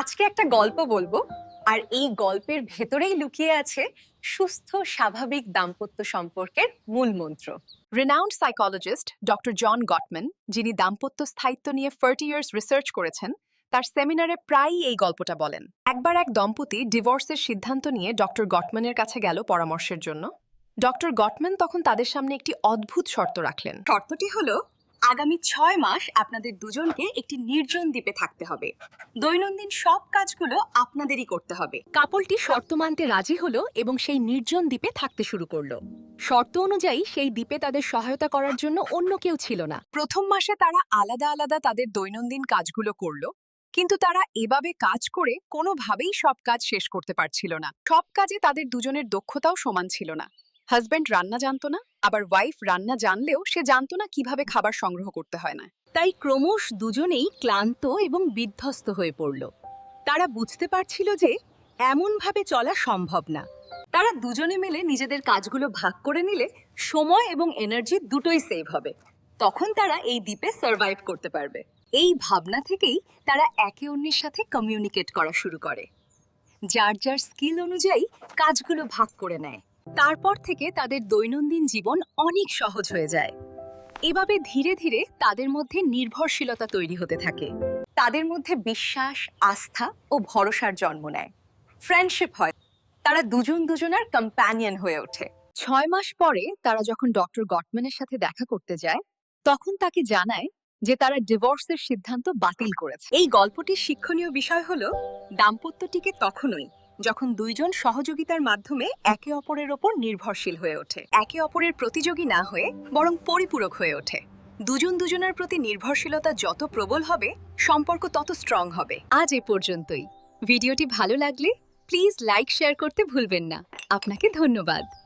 আজকে একটা গল্প বলব। আর এই গল্পের ভেতরেই লুকিয়ে আছে সুস্থ স্বাভাবিক দাম্পত্য সম্পর্কের মূল মন্ত্র। Renowned psychologist doctor John Gottman যিনি দাম্পত্য স্থায়িত্ব নিয়ে ফার্টি ইয়ার্স রিসার্চ করেছেন তার সেমিনারে প্রায়ই এই গল্পটা বলেন। একবার এক দম্পতি ডিভোর্সের সিদ্ধান্ত নিয়ে ডক্টর গটম্যানের কাছে গেল পরামর্শের জন্য। ডক্টর গটম্যান তখন তাদের সামনে একটি অদ্ভুত শর্ত রাখলেন। শর্তটি হলো আগামী ছয় মাস আপনাদের দুজনকে একটি নির্জন দ্বীপে থাকতে হবে। দৈনন্দিন সব কাজগুলো আপনাদেরই করতে হবে। কাপলটি শর্ত মানতে রাজি হলো এবং সেই নির্জন দ্বীপে থাকতে শুরু করল। শর্ত অনুযায়ী সেই দ্বীপে তাদের সহায়তা করার জন্য অন্য কেউ ছিল না। প্রথম মাসে তারা আলাদা আলাদা তাদের দৈনন্দিন কাজগুলো করল, কিন্তু তারা এভাবে কাজ করে কোনোভাবেই সব কাজ শেষ করতে পারছিল না। সব কাজে তাদের দুজনের দক্ষতাও সমান ছিল না। হাজব্যান্ড রান্না জানতো না, আবার ওয়াইফ রান্না জানলেও সে জানতো না কীভাবে খাবার সংগ্রহ করতে হয় না। তাই ক্রমশ দুজনেই ক্লান্ত এবং বিধ্বস্ত হয়ে পড়ল। তারা বুঝতে পারছিল যে এমনভাবে চলা সম্ভব না। তারা দুজনে মিলে নিজেদের কাজগুলো ভাগ করে নিলে সময় এবং এনার্জি দুটোই সেভ হবে। তখন তারা এই দ্বীপে সার্ভাইভ করতে পারবে। এই ভাবনা থেকেই তারা একে অন্যের সাথে কমিউনিকেট করা শুরু করে। যার যার স্কিল অনুযায়ী কাজগুলো ভাগ করে নেয়। তারপর থেকে তাদের দৈনন্দিন জীবন অনেক সহজ হয়ে যায়। এভাবে ধীরে ধীরে তাদের মধ্যে নির্ভরশীলতা তৈরি হতে থাকে। তাদের মধ্যে বিশ্বাস, আস্থা ও ভরসার জন্ম নেয়। ফ্রেন্ডশিপ হয়। তারা দুজন দুজনের কম্প্যানিয়ন হয়ে ওঠে। ছয় মাস পরে তারা যখন ডক্টর গটম্যানের সাথে দেখা করতে যায়, তখন তাকে জানায় যে তারা ডিভোর্সের সিদ্ধান্ত বাতিল করেছে। এই গল্পটির শিক্ষণীয় বিষয় হলো, দাম্পত্যটিকে তখনই যখন দুইজন সহযোগিতার মাধ্যমে একে অপরের ওপর নির্ভরশীল হয়ে ওঠে, একে অপরের প্রতিযোগী না হয়ে বরং পরিপূরক হয়ে ওঠে। দুজন দুজনের প্রতি নির্ভরশীলতা যত প্রবল হবে, সম্পর্ক তত স্ট্রং হবে। আজ এ পর্যন্তই। ভিডিওটি ভালো লাগলে প্লিজ লাইক শেয়ার করতে ভুলবেন না। আপনাকে ধন্যবাদ।